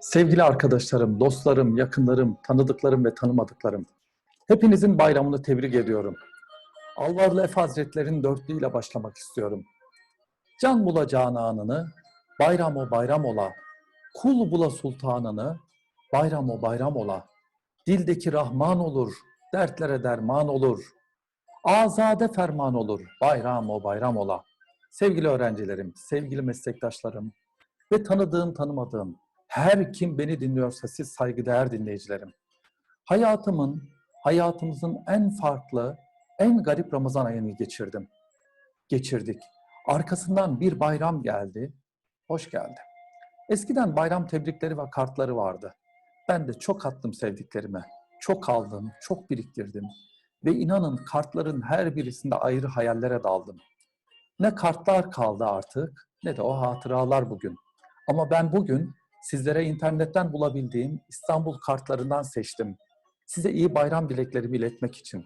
Sevgili arkadaşlarım, dostlarım, yakınlarım, tanıdıklarım ve tanımadıklarım. Hepinizin bayramını tebrik ediyorum. Alvarlı Efe Hazretleri'nin dörtlüğüyle başlamak istiyorum. Can bula cananını, bayram o bayram ola. Kul bula sultanını, bayram o bayram ola. Dildeki Rahman olur, dertlere derman olur. Azade ferman olur, bayram o bayram ola. Sevgili öğrencilerim, sevgili meslektaşlarım ve tanıdığım tanımadığım her kim beni dinliyorsa siz saygıdeğer dinleyicilerim. Hayatımın, hayatımızın en farklı, en garip Ramazan ayını geçirdim. Geçirdik. Arkasından bir bayram geldi. Hoş geldi. Eskiden bayram tebrikleri ve kartları vardı. Ben de çok attım sevdiklerime. Çok aldım, çok biriktirdim. Ve inanın kartların her birisinde ayrı hayallere daldım. Ne kartlar kaldı artık ne de o hatıralar bugün. Ama ben bugün sizlere internetten bulabildiğim İstanbul kartlarından seçtim. Size iyi bayram dileklerimi iletmek için.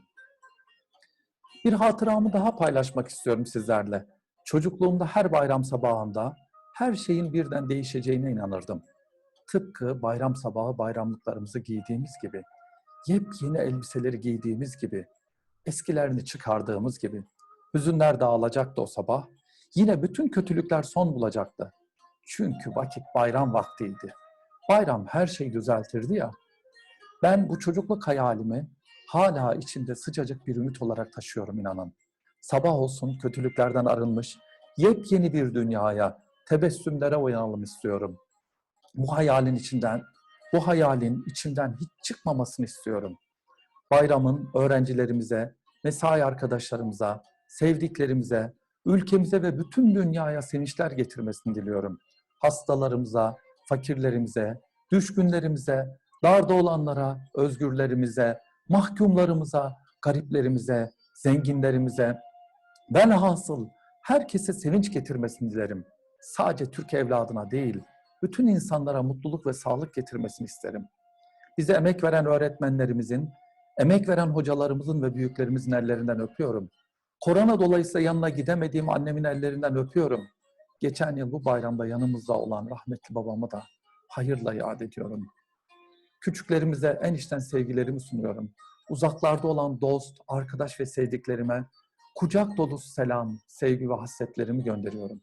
Bir hatıramı daha paylaşmak istiyorum sizlerle. Çocukluğumda her bayram sabahında her şeyin birden değişeceğine inanırdım. Tıpkı bayram sabahı bayramlıklarımızı giydiğimiz gibi, yepyeni elbiseleri giydiğimiz gibi, eskilerini çıkardığımız gibi, hüzünler dağılacaktı o sabah, yine bütün kötülükler son bulacaktı. Çünkü vakit bayram vaktiydi. Bayram her şeyi düzeltirdi ya. Ben bu çocukluk hayalimi hala içinde sıcacık bir ümit olarak taşıyorum inanın. Sabah olsun kötülüklerden arınmış, yepyeni bir dünyaya, tebessümlere uyanalım istiyorum. Bu hayalin içinden, bu hayalin içinden hiç çıkmamasını istiyorum. Bayramın öğrencilerimize, mesai arkadaşlarımıza, sevdiklerimize, ülkemize ve bütün dünyaya sevinçler getirmesini diliyorum. Hastalarımıza, fakirlerimize, düşkünlerimize, darda olanlara, özgürlerimize, mahkumlarımıza, gariplerimize, zenginlerimize, ben hasıl herkese sevinç getirmesini dilerim. Sadece Türk evladına değil, bütün insanlara mutluluk ve sağlık getirmesini isterim. Bize emek veren öğretmenlerimizin, emek veren hocalarımızın ve büyüklerimizin ellerinden öpüyorum. Korona dolayısıyla yanına gidemediğim annemin ellerinden öpüyorum. Geçen yıl bu bayramda yanımızda olan rahmetli babamı da hayırla yad ediyorum. Küçüklerimize en içten sevgilerimi sunuyorum. Uzaklarda olan dost, arkadaş ve sevdiklerime kucak dolusu selam, sevgi ve hasretlerimi gönderiyorum.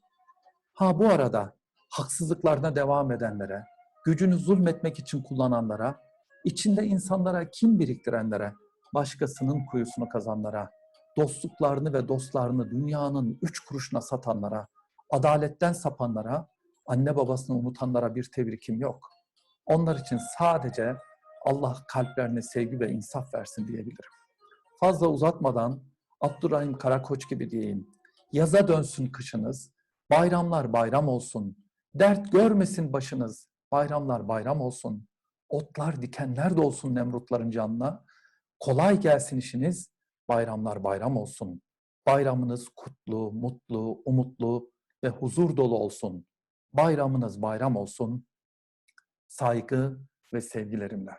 Ha bu arada haksızlıklarına devam edenlere, gücünü zulmetmek için kullananlara, içinde insanlara kim biriktirenlere, başkasının kuyusunu kazanlara, dostluklarını ve dostlarını dünyanın üç kuruşuna satanlara, adaletten sapanlara, anne babasını unutanlara bir tebrikim yok. Onlar için sadece Allah kalplerine sevgi ve insaf versin diyebilirim. Fazla uzatmadan Abdurrahim Karakoç gibi diyeyim. Yaza dönsün kışınız, bayramlar bayram olsun. Dert görmesin başınız, bayramlar bayram olsun. Otlar dikenler de olsun Nemrutların canına. Kolay gelsin işiniz, bayramlar bayram olsun. Bayramınız kutlu, mutlu, umutlu ve huzur dolu olsun. Bayramınız bayram olsun. Saygı ve sevgilerimle.